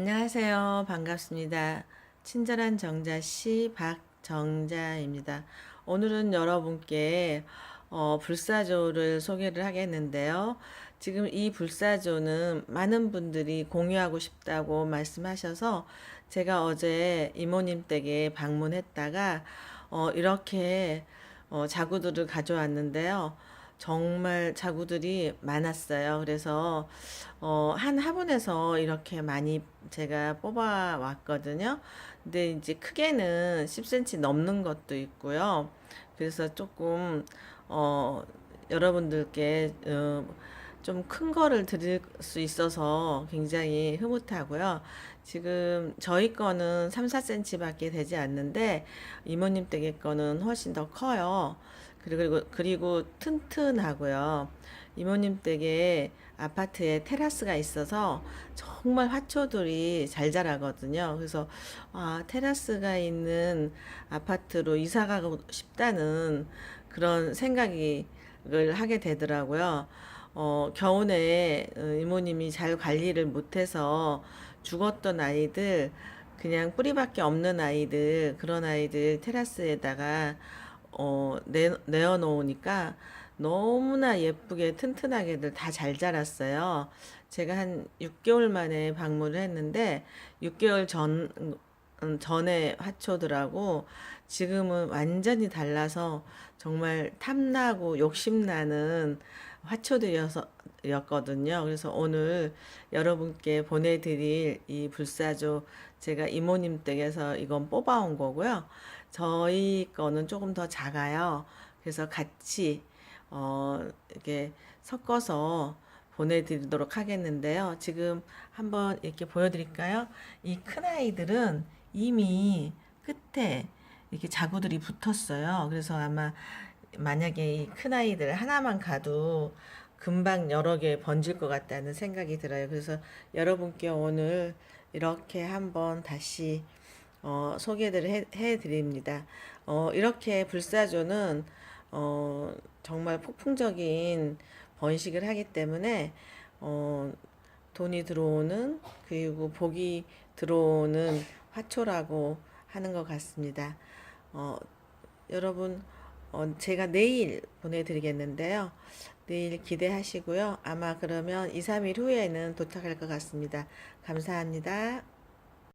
안녕하세요. 반갑습니다. 친절한 정자 씨 박정자입니다. 오늘은 여러분께 어, 불사조를 소개를 하겠는데요. 지금 이 불사조는 많은 분들이 공유하고 싶다고 말씀하셔서 제가 어제 이모님 댁에 방문했다가 어, 이렇게 어, 자구들을 가져왔는데요. 정말 자구들이 많았어요. 그래서 어, 한 화분에서 이렇게 많이 제가 뽑아 왔거든요. 근데 이제 크게는 10cm 넘는 것도 있고요. 그래서 조금 어, 여러분들께 어, 좀 큰 거를 드릴 수 있어서 굉장히 흐뭇하고요. 지금 저희 거는 3, 4cm밖에 되지 않는데 이모님 댁의 거는 훨씬 더 커요. 그리고 그리고 튼튼하고요. 이모님 댁에 아파트에 테라스가 있어서 정말 화초들이 잘 자라거든요. 그래서 아, 테라스가 있는 아파트로 이사 가고 싶다는 그런 생각이 을 하게 되더라고요. 어, 겨우내 어, 이모님이 잘 관리를 못해서 죽었던 아이들, 그냥 뿌리밖에 없는 아이들, 그런 아이들 테라스에다가 어, 내, 내어놓으니까 너무나 예쁘게 튼튼하게들 다 잘 자랐어요. 제가 한 6개월 만에 방문을 했는데 6개월 전 음, 전에 화초들하고 지금은 완전히 달라서 정말 탐나고 욕심나는 화초들이었거든요. 그래서 오늘 여러분께 보내드릴 이 불사조 제가 이모님 댁에서 이건 뽑아온 거고요. 저희 거는 조금 더 작아요. 그래서 같이 어, 이렇게 섞어서 보내드리도록 하겠는데요. 지금 한번 이렇게 보여드릴까요? 이 큰 아이들은 이미 끝에 이렇게 자구들이 붙었어요. 그래서 아마 만약에 이 큰 아이들 하나만 가도 금방 여러 개 번질 것 같다는 생각이 들어요. 그래서 여러분께 오늘 이렇게 한번 다시 어, 소개를 해, 해 드립니다. 어, 이렇게 불사조는 어, 정말 폭풍적인 번식을 하기 때문에 어, 돈이 들어오는 그리고 복이 들어오는 화초라고 하는 것 같습니다. 어, 여러분 어, 제가 내일 보내드리겠는데요. 내일 기대하시고요. 아마 그러면 2, 3일 후에는 도착할 것 같습니다. 감사합니다.